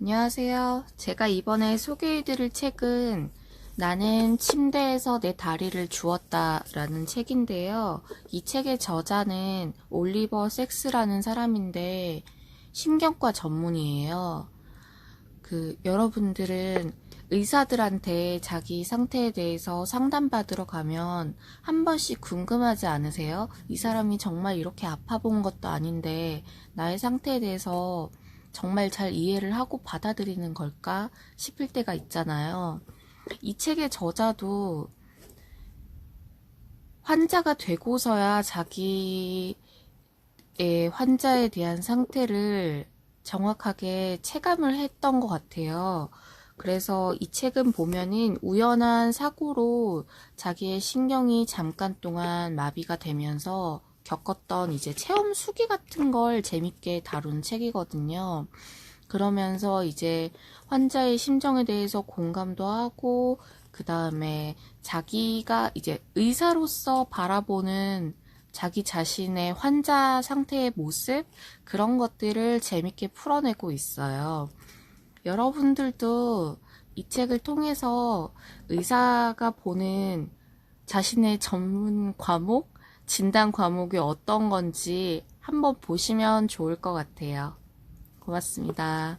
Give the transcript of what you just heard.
안녕하세요. 제가 이번에 소개해드릴 책은 나는 침대에서 내 다리를 주었다 라는 책인데요. 이 책의 저자는 올리버 섹스라는 사람인데 심경과 전문이에요. 그 여러분들은 의사들한테 자기 상태에 대해서 상담받으러 가면 한 번씩 궁금하지 않으세요? 이 사람이 정말 이렇게 아파 본 것도 아닌데 나의 상태에 대해서 정말 잘 이해를 하고 받아들이는 걸까 싶을 때가 있잖아요. 이 책의 저자도 환자가 되고서야 자기의 환자에 대한 상태를 정확하게 체감을 했던 것 같아요. 그래서 이 책은 보면은 우연한 사고로 자기의 신경이 잠깐 동안 마비가 되면서 겪었던 이제 체험 수기 같은 걸 재밌게 다룬 책이거든요. 그러면서 이제 환자의 심정에 대해서 공감도 하고, 그 다음에 자기가 이제 의사로서 바라보는 자기 자신의 환자 상태의 모습, 그런 것들을 재밌게 풀어내고 있어요. 여러분들도 이 책을 통해서 의사가 보는 자신의 전문 과목, 진단 과목이 어떤 건지 한번 보시면 좋을 것 같아요. 고맙습니다.